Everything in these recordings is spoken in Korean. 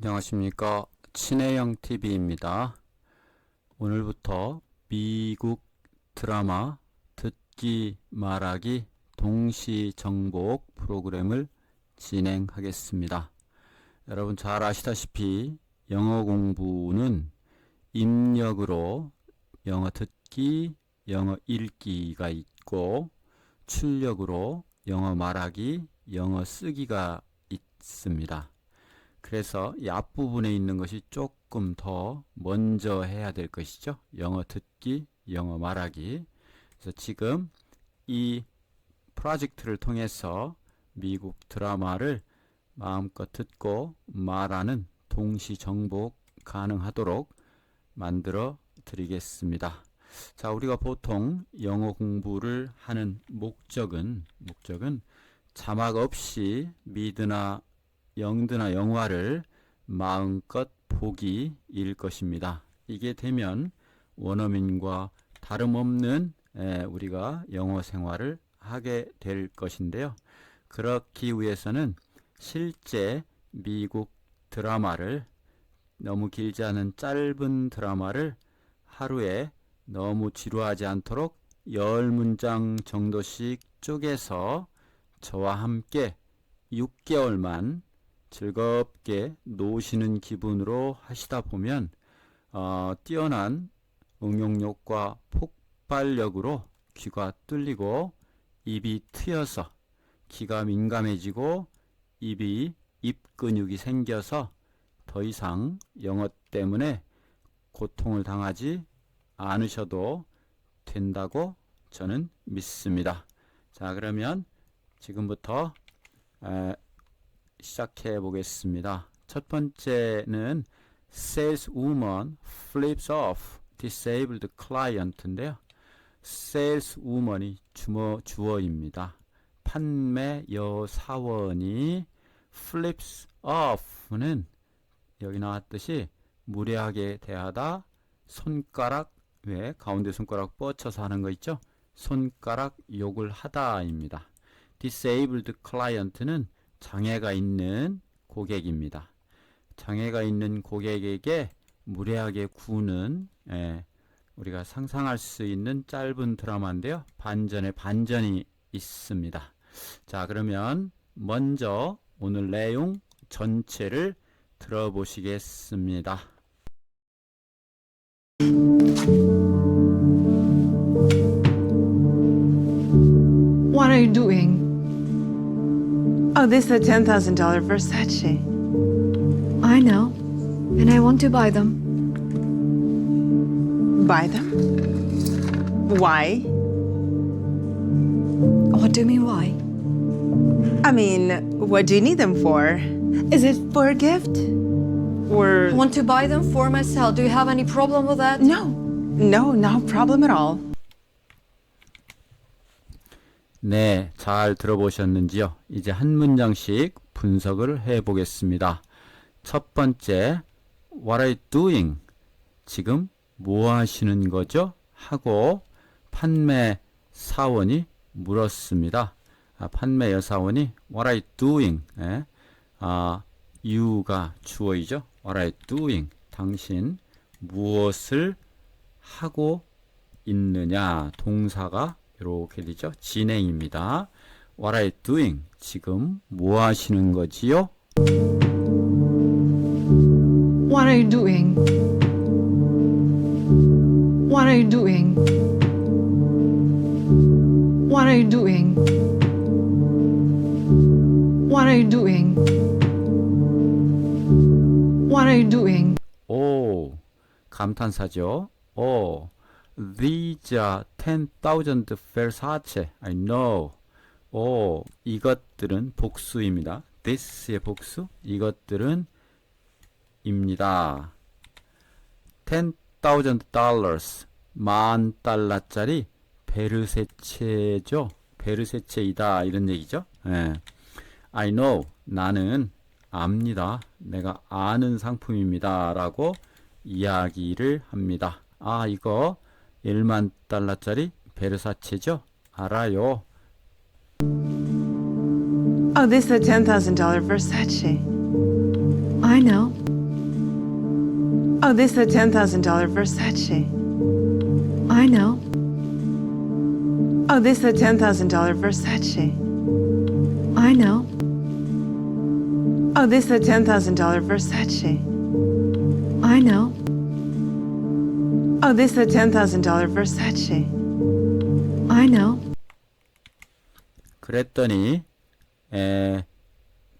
안녕하십니까. 친해영 TV입니다. 오늘부터 미국 드라마 듣기 말하기 동시 정복 프로그램을 진행하겠습니다. 여러분 잘 아시다시피 영어 공부는 입력으로 영어 듣기, 영어 읽기가 있고 출력으로 영어 말하기, 영어 쓰기가 있습니다. 그래서 이 앞부분에 있는 것이 조금 더 먼저 해야 될 것이죠. 영어 듣기, 영어 말하기. 그래서 지금 이 프로젝트를 통해서 미국 드라마를 마음껏 듣고 말하는 동시 정복 가능하도록 만들어 드리겠습니다. 자, 우리가 보통 영어 공부를 하는 목적은 목적은 자막 없이 미드나 영드나 영화를 마음껏 보기 일 것입니다. 이게 되면 원어민과 다름없는 에, 우리가 영어 생활을 하게 될 것인데요. 그렇기 위해서는 실제 미국 드라마를 너무 길지 않은 짧은 드라마를 하루에 너무 지루하지 않도록 열 문장 정도씩 쪼개서 저와 함께 6개월만 즐겁게 노시는 기분으로 하시다 보면 어, 뛰어난 응용력과 폭발력으로 귀가 뚫리고 입이 트여서 귀가 민감해지고 입이 입 근육이 생겨서 더 이상 영어 때문에 고통을 당하지 않으셔도 된다고 저는 믿습니다. 자, 그러면 지금부터 에, 시작해 보겠습니다. 첫 번째는 saleswoman flips off disabled client인데요. saleswoman이 주어, 주어입니다. 판매 여사원이 flips off는 여기 나왔듯이 무례하게 대하다 손가락 왜 가운데 손가락 뻗쳐서 하는 거 있죠? 손가락 욕을 하다입니다. disabled client는 장애가 있는 고객입니다. 장애가 있는 고객에게 무례하게 구는 예, 우리가 상상할 수 있는 짧은 드라마인데요. 반전에 반전이 있습니다. 자, 그러면 먼저 오늘 내용 전체를 들어보시겠습니다. What are you doing? Oh, this is a $10,000 Versace. I know. And I want to buy them. Buy them? Why? What do you mean, why? I mean, what do you need them for? Is it for a gift? Or. I want to buy them for myself. Do you have any problem with that? No. No, no problem at all. 네, 잘 들어보셨는지요? 이제 한 문장씩 분석을 해 보겠습니다. 첫 번째, What are you doing? 지금 뭐 하시는 거죠? 하고 판매 사원이 물었습니다. 아, 판매 여사원이 What are you doing? 예? 아, you가 주어이죠. What are you doing? 당신 무엇을 하고 있느냐? 동사가 이렇게 되죠. 진행입니다. What are you doing? 지금 뭐 하시는 거지요? What are you doing? What are you doing? What are you doing? What are you doing? What are you doing? 오, 감탄사죠. 오, these are 10,000 Versace. I know. 오, 이것들은 복수입니다. this의 복수, 이것들은 입니다. 10,000 dollars, 만 달러짜리 베르세체죠. 베르세체이다 이런 얘기죠. 예. I know, 나는 압니다. 내가 아는 상품입니다 라고 이야기를 합니다. 아, 이거 1만 달러짜리 베르사체죠? 알아요. Oh, this is a $10,000 Versace. I know. Oh, this is a $10,000 Versace. I know. Oh, this is a $10,000 Versace. I know. Oh, this is a $10,000 Versace. I know. Oh, this is a $10,000 Versace. I know. 그랬더니 에,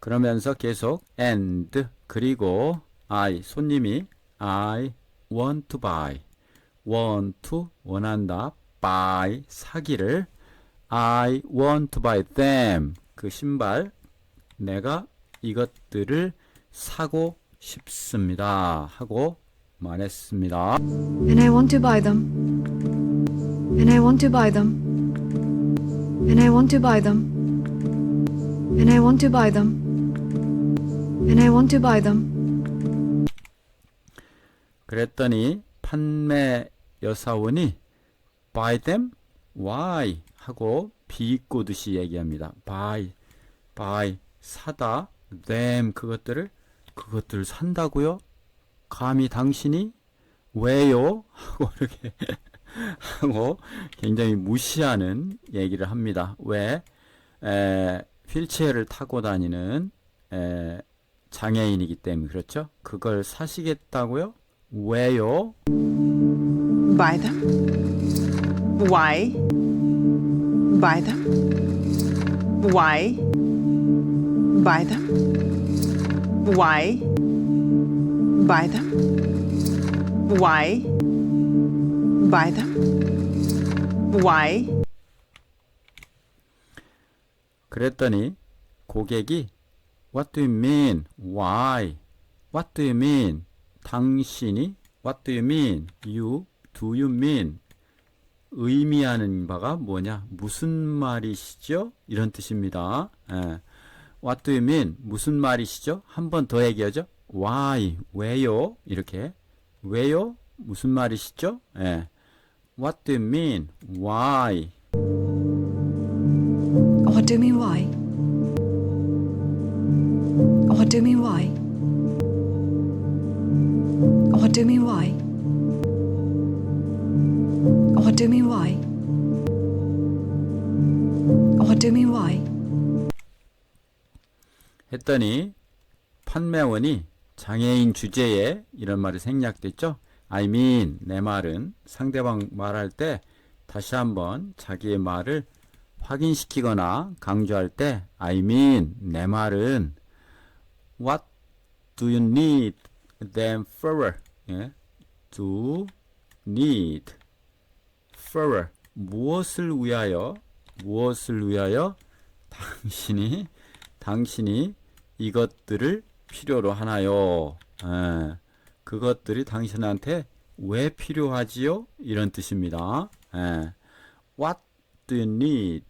그러면서 계속 and 그리고 I 손님이 I want to buy want to 원한다 buy 사기를 I want to buy them 그 신발 내가 이것들을 사고 싶습니다 하고 말했습니다. And I want to buy them. And I want to buy them. And I want to buy them. And I want to buy them. And I want to buy them. 그랬더니 판매 여사원이 buy them? why? 하고 비꼬듯이 얘기합니다. buy, buy, 사다, them 그것들을 그것들을 산다고요? 감히 당신이 왜요? 하고 이렇게 하고 굉장히 무시하는 얘기를 합니다. 왜? 에, 휠체어를 타고 다니는 에, 장애인이기 때문에 그렇죠? 그걸 사시겠다고요? 왜요? Buy them? Why? Buy them? Why? Buy them? Why? Buy them? Why? Buy them? Why? 그랬더니 고객이 What do you mean? Why? What do you mean? 당신이 What do you mean? You? Do you mean? 의미하는 바가 뭐냐? 무슨 말이시죠? 이런 뜻입니다. 예. What do you mean? 무슨 말이시죠? 한 번 더 얘기하죠. Why? 왜요? 이렇게 왜요? 무슨 말이시죠? 예. What do you mean? Why? What do you mean why? What do you mean why? What do you mean why? What do you mean why? What do you mean why? 했더니 판매원이 장애인 주제에 이런 말이 생략됐죠. I mean 내 말은 상대방 말할 때 다시 한번 자기의 말을 확인시키거나 강조할 때 I mean 내 말은 What do you need them for? 예? Do need for 무엇을 위하여 무엇을 위하여 당신이 당신이 이것들을 필요로 하나요? 예, 그것들이 당신한테 왜 필요하지요? 이런 뜻입니다. 예, What do you need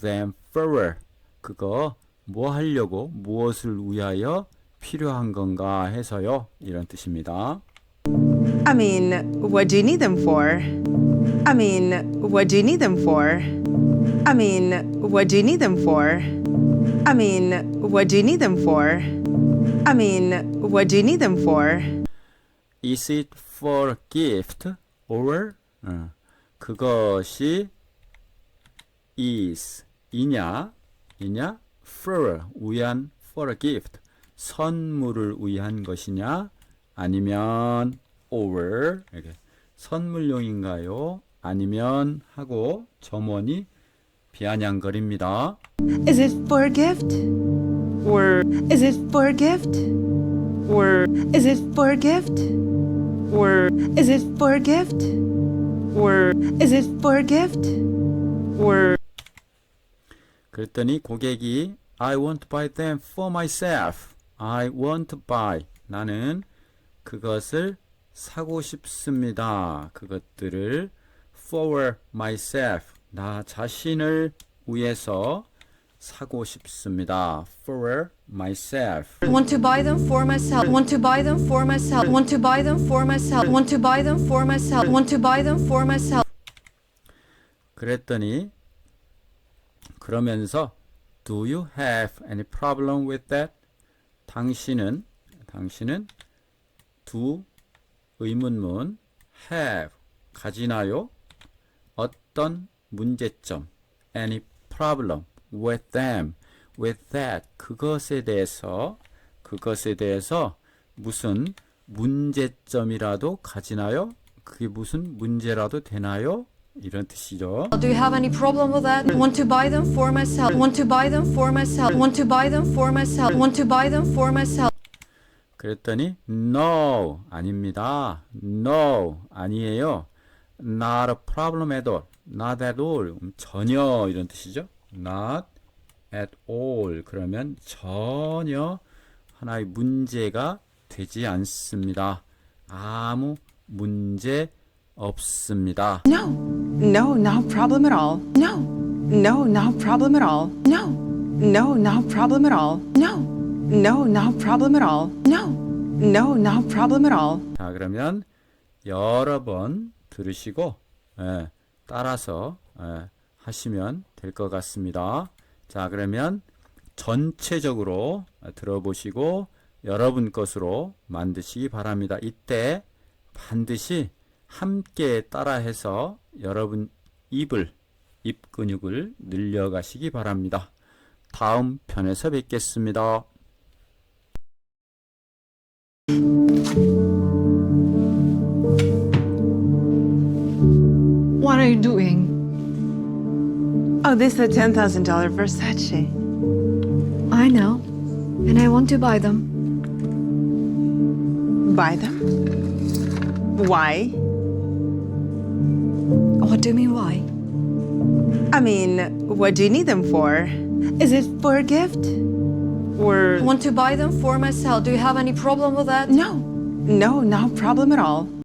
them for? 그거 뭐 하려고 무엇을 위하여 필요한 건가 해서요. 이런 뜻입니다. I mean, what do you need them for? I mean, what do you need them for? I mean, what do you need them for? I mean, what do you need them for? I mean, what do you need them for? Is it for a gift or 어, 그것이 is 이냐 이냐 for 위한 for a gift 선물을 위한 것이냐 아니면 or 이렇게 선물용인가요 아니면 하고 점원이 비아냥거립니다. Is it for a gift? Or is it for a gift? Or is it for a gift? Or is it for a gift? Or is it for a gift? Or 그랬더니 고객이 I want to buy them for myself. I want to buy. 나는 그것을 사고 싶습니다. 그것들을 for myself. 나 자신을 위해서 사고 싶습니다. for myself. Want to buy them for myself. Want to buy them for myself. Want to buy them for myself. Want to buy them for myself. Want to buy them for myself. 그랬더니 그러면서 Do you have any problem with that? 당신은 당신은 do 의문문 have 가지나요? 어떤 문제점 any problem with them with that 그것에 대해서 그것에 대해서 무슨 문제점이라도 가지나요? 그게 무슨 문제라도 되나요? 이런 뜻이죠. Do you have any problem with that? Want to buy them for myself. Want to buy them for myself. Want to buy them for myself. Want to buy them for myself. 그랬더니 no 아닙니다. no 아니에요. not a problem at all. not at all 음, 전혀 이런 뜻이죠. Not at all 그러면 전혀 하나의 문제가 되지 않습니다. 아무 문제 없습니다. No. No, no problem at all. No. No, no problem at all. No. No, no problem at all. No. No, no problem at all. No. No, no problem at all. 자, 그러면 여러 번 들으시고 예, 따라서 예, 하시면 될 것 같습니다. 자, 그러면 전체적으로 들어보시고 여러분 것으로 만드시기 바랍니다. 이때 반드시 함께 따라해서 여러분 입을 입 근육을 늘려가시기 바랍니다. 다음 편에서 뵙겠습니다. Oh, this is a $10,000 Versace. I know. And I want to buy them. Buy them? Why? What do you mean, why? I mean, what do you need them for? Is it for a gift? Or. I want to buy them for myself. Do you have any problem with that? No. No, no problem at all.